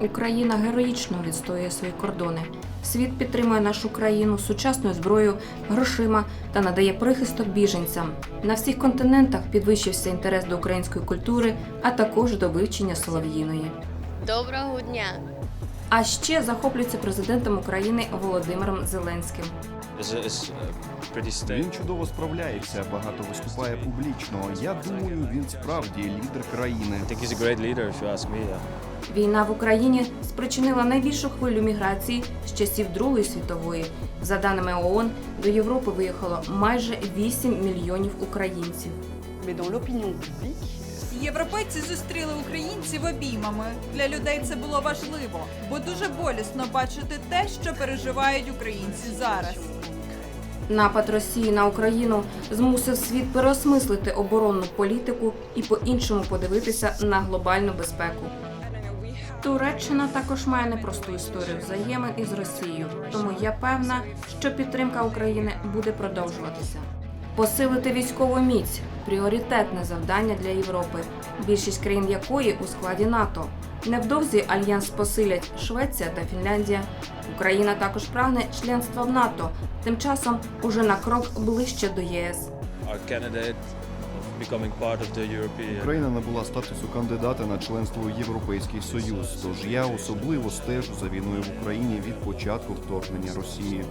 Україна героїчно відстоює свої кордони. Світ підтримує нашу країну сучасною зброєю, грошима та надає прихисток біженцям. На всіх континентах підвищився інтерес до української культури, а також до вивчення солов'їної. Доброго дня! А ще захоплюється президентом України Володимиром Зеленським. Він чудово справляється, багато виступає публічно. Я думаю, він справді лідер країни. A great leader, if you ask me. Yeah. Війна в Україні спричинила найбільшу хвилю міграції з часів Другої світової. За даними ООН, до Європи виїхало майже 8 мільйонів українців. Європейці зустріли українців обіймами. Для людей це було важливо, бо дуже болісно бачити те, що переживають українці зараз. Напад Росії на Україну змусив світ переосмислити оборонну політику і по-іншому подивитися на глобальну безпеку. Туреччина також має непросту історію взаємин із Росією, тому я певна, що підтримка України буде продовжуватися. Посилити військову міць пріоритетне завдання для Європи, більшість країн якої у складі НАТО. Невдовзі альянс посилять Швеція та Фінляндія. Україна також прагне членства в НАТО, тим часом уже на крок ближче до ЄС. Україна набула статусу кандидата на членство у Європейський Союз. Тож я особливо стежу за війною в Україні від початку вторгнення Росії.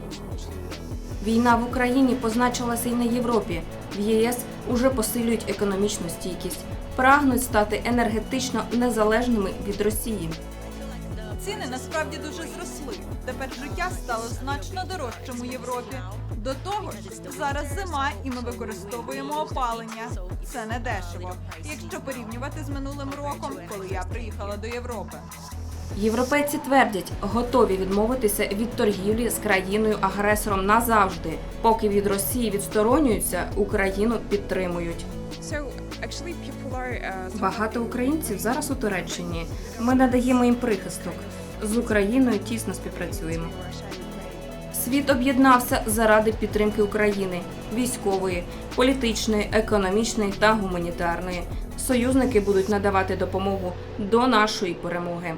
Війна в Україні позначилася і на Європі. В ЄС уже посилюють економічну стійкість, прагнуть стати енергетично незалежними від Росії. Ціни насправді дуже зросли. Тепер життя стало значно дорожчим у Європі. До того ж, зараз зима, і ми використовуємо опалення. Це не дешево, якщо порівнювати з минулим роком, коли я приїхала до Європи. Європейці твердять, готові відмовитися від торгівлі з країною агресором назавжди. Поки від Росії відсторонюються, Україну підтримують. Uh, Багато українців зараз у Туреччині. Ми надаємо їм прихисток. З Україною тісно співпрацюємо. Світ об'єднався заради підтримки України військової, політичної, економічної та гуманітарної. Союзники будуть надавати допомогу до нашої перемоги.